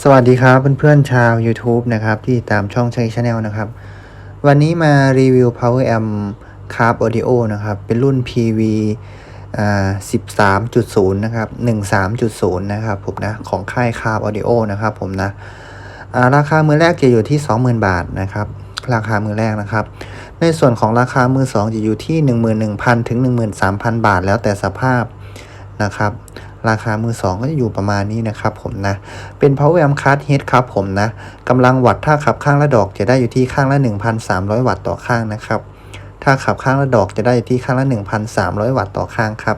สวัสดีครับเพื่อนๆชาว YouTube นะครับ ที่ตามช่องชัยชาแนลนะครับ วันนี้มารีวิว Power Amp Carb Audio นะครับ เป็นรุ่น PV อ่า13.0 นะครับ 13.0 นะครับผมนะ ของค่าย Carb Audio นะครับผมนะราคามือแรกจะอยู่ที่ 20,000 บาทนะครับ ราคามือแรกนะครับ ในส่วนของราคามือ 2 จะอยู่ที่ 11,000 ถึง 13,000 บาท แล้วแต่สภาพนะครับ ราคามือ2ก็จะอยู่ประมาณนี้นะครับผมนะ เป็น Power Amp Card Head ครับผมนะกำลังวัตต์ถ้าขับข้างละดอกจะได้อยู่ที่ข้างละ 1,300 วัตต์ต่อข้างนะครับ ถ้าขับข้างละดอกจะได้อยู่ที่ข้างละ 1,300 วัตต์ต่อข้างครับ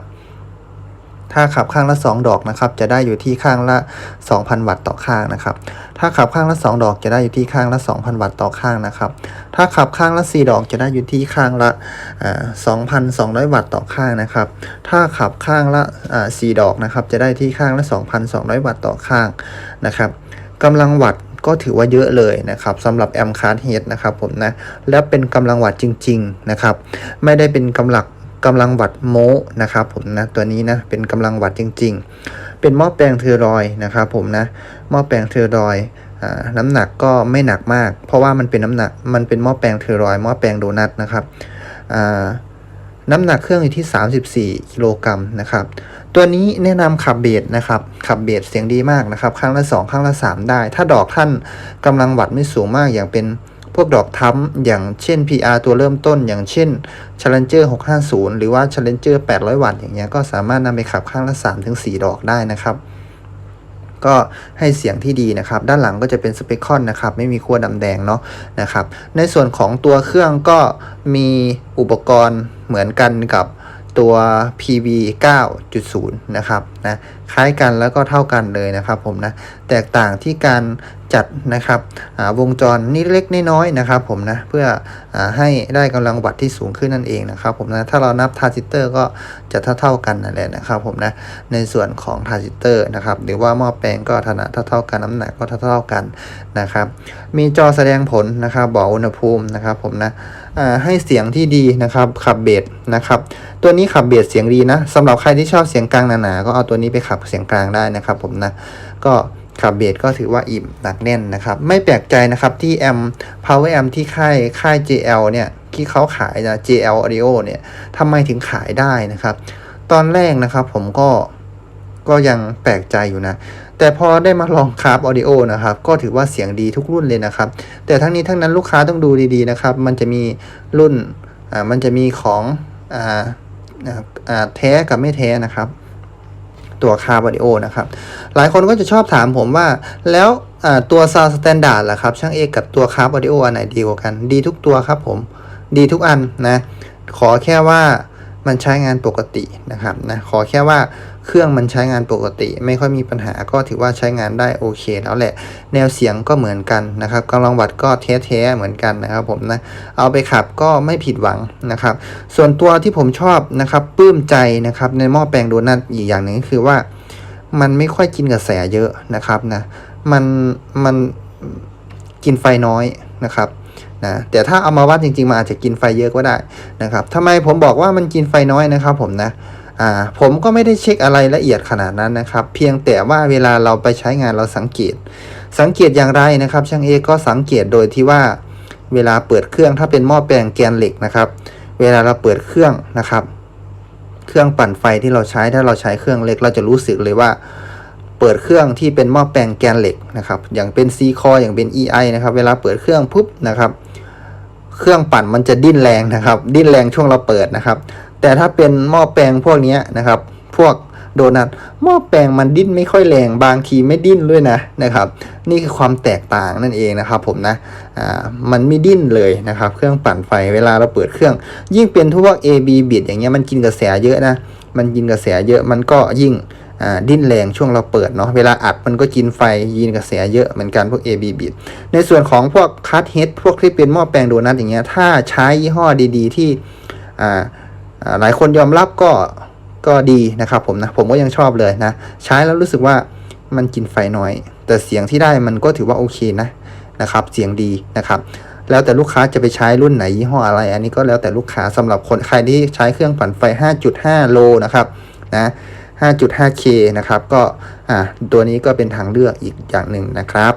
ถ้าขับข้างละ 2 ดอกนะครับ จะได้อยู่ที่ข้างละ 2,000 วัตต์ต่อข้างนะครับ ถ้าขับข้างละ 2 ดอกจะได้อยู่ที่ข้างละ 2,000 วัตต์ต่อข้างนะครับ ถ้าขับข้างละ 4 ดอกจะได้อยู่ที่ข้างละอ่า2,200 วัตต์ต่อข้างนะครับ ถ้าขับข้างละอ่า4ดอกนะครับ จะได้ที่ข้างละ 2,200 วัตต์ต่อข้างนะครับกำลังวัตต์ก็ถือว่าเยอะเลยนะครับสำหรับแอมคาร์ดเฮดนะครับผมนะ และเป็นกำลังวัตต์จริง ๆ นะครับ ไม่ได้เป็นกำลัง กำลังวัตโมนะครับผมนะตัวนี้นะเป็นกำลังวัตจริง ๆ เป็นหม้อแปลงเทอรอยนะครับผมนะหม้อแปลงเทอรอยด์อ่าน้ำหนักก็ไม่หนักมาก เพราะว่ามันเป็นน้ำหนักมันเป็นหม้อแปลงเทอรอยหม้อแปลงโดนัทนะครับน้ำหนักเครื่องอยู่ที่ 34กิโลกรัมนะครับตัวนี้แนะนำขับเบสนะครับขับเบสเสียงดีมากนะครับข้างละ2ข้างละ 3 ได้ ถ้าดอกท่านกำลังวัดไม่สูงมากอย่างเป็น พวกดอกทั้มอย่างเช่น PR ตัวเริ่มต้น อย่างเช่น Challenger 650 หรือว่า Challenger 800 วัตต์อย่างเงี้ยก็สามารถนำไปขับข้างละ 3-4 ดอกได้นะครับก็ให้เสียงที่ดีนะครับ ด้านหลังก็จะเป็นสเปคคอนนะครับ ไม่มีขั้วดำแดงเนาะนะครับ ในส่วนของตัวเครื่องก็มีอุปกรณ์เหมือนกันกับ ตัว PV 9.0 นะครับนะคล้ายกันแล้วก็เท่ากันเลยนะครับผมนะแตกต่างที่การจัดนะครับวงจรนิดเล็กน้อยนะครับผมนะเพื่ออให้ได้กำลังวัตต์ที่สูงขึ้นนั่นเองนะครับผมนะถ้าเรานับทารานซิเตอร์ก็จะเท่าๆกันนั่นแหละนะครับผมนะในส่วนของทารานซิเตอร์นะครับหรือว่าหม้อแปลงก็ขนาดเท่าๆกันน้ำหนักก็เท่าๆกันนะครับมีจอแสดงผลนะครับบอกอุณหภูมินะครับผมนะ ให้เสียงที่ดีนะครับขับเบสนะครับตัวนี้ขับเบสเสียงดีนะสำหรับใครที่ชอบเสียงกลางหนาๆก็เอาตัวนี้ไปขับเสียงกลางได้นะครับผมนะก็ขับเบสก็ถือว่าอิ่มหนักแน่นนะครับไม่แปลกใจนะครับที่แอม power amp ที่ค่ายค่าย JL เนี่ยที่เขาขายนะ JL Audio เนี่ยทำไมถึงขายได้นะครับ ตอนแรกนะครับผมก็ ก็ยังแปลกใจอยู่นะ แต่พอได้มาลองคาร์บออดิโอนะครับ ก็ถือว่าเสียงดีทุกรุ่นเลยนะครับ แต่ทั้งนี้ทั้งนั้นลูกค้าต้องดูดีๆนะครับ มันจะมีรุ่นอ่ามันจะมีของอ่าอ่าแท้กับไม่แท้นะครับ ตัวคาร์บอดิโอนะครับ หลายคนก็จะชอบถามผมว่าแล้วอ่าตัวซาวสแตนดาร์ดล่ะครับ ช่างเอกกับตัวคาร์บอดิโออันไหนดีกว่ากัน ดีทุกตัวครับผม ดีทุกอันนะ ขอแค่ว่า มันใช้งานปกตินะครับนะขอแค่ว่าเครื่องมันใช้งานปกติ ไม่ค่อยมีปัญหาก็ถือว่าใช้งานได้โอเคแล้วแหละ แนวเสียงก็เหมือนกันนะครับกำลังวัดก็เทสๆเหมือนกันนะครับผมนะเอาไปขับก็ไม่ผิดหวังนะครับ ส่วนตัวที่ผมชอบนะครับปลื้มใจนะครับในหม้อแปลงโดนัทอีกอย่างหนึ่งก็คือว่ามันไม่ค่อยกินกระแสเยอะนะครับนะมันมันกินไฟน้อยนะครับ นะแต่ถ้าเอามาวัดจริงๆมันอาจจะกินไฟเยอะก็ได้นะครับทำไมผมบอกว่ามันกินไฟน้อยนะครับผมนะอ่าผมก็ไม่ได้เช็คอะไรละเอียดขนาดนั้นนะครับ เพียงแต่ว่าเวลาเราไปใช้งานเราสังเกต สังเกตอย่างไรนะครับ ช่างเอก็สังเกตโดยที่ว่า เวลาเปิดเครื่องถ้าเป็นหม้อแปลงแกนเหล็กนะครับ เวลาเราเปิดเครื่องนะครับ เครื่องปั่นไฟที่เราใช้ถ้าเราใช้เครื่องเล็กเราจะรู้สึกเลยว่า เปิดเครื่องที่เป็นหม้อแปลงแกนเหล็กนะครับ อย่างเป็น C คออย่างเป็น EI นะครับ เวลาเปิดเครื่องปุ๊บนะครับ เครื่องปั่นมันจะดิ้นแรงนะครับ ดิ้นแรงช่วงเราเปิดนะครับ แต่ถ้าเป็นหม้อแปลงพวกนี้นะครับ พวกโดนัทหม้อแปลงมันดิ้นไม่ค่อยแรงบางทีไม่ดิ้นด้วยนะนะครับ นี่คือความแตกต่างนั่นเองนะครับ ผมนะอ่ามันไม่ดิ้นเลยนะครับ เครื่องปั่นไฟเวลาเราเปิดเครื่อง ยิ่งเป็นพวก AB บิดอย่างเงี้ยมันกินกระแสเยอะนะมันกินกระแสเยอะมันก็ยิ่ง ดิ้นแรงช่วงเราเปิดเนาะเวลาอัดมันก็กินไฟยินกระแสเยอะเหมือนกันพวก AB บิดในส่วนของพวกคัตเฮดพวกที่เป็นหม้อแปลงโดนัทอย่างเงี้ยถ้าใช้ยี่ห้อดีๆ ที่หลายคนยอมรับก็ก็ดีนะครับผมนะผมก็ยังชอบเลยนะ ใช้แล้วรู้สึกว่ามันกินไฟน้อย แต่เสียงที่ได้มันก็ถือว่าโอเคนะนะครับ เสียงดีนะครับ แล้วแต่ลูกค้าจะไปใช้รุ่นไหนยี่ห้ออะไร อันนี้ก็แล้วแต่ลูกค้าสำหรับคนใครที่ใช้เครื่องปั่นไฟ 5.5 โลนะครับนะ 5.5K นะครับ ก็อ่าตัวนี้ก็เป็นทางเลือกอีกอย่างหนึ่งนะครับ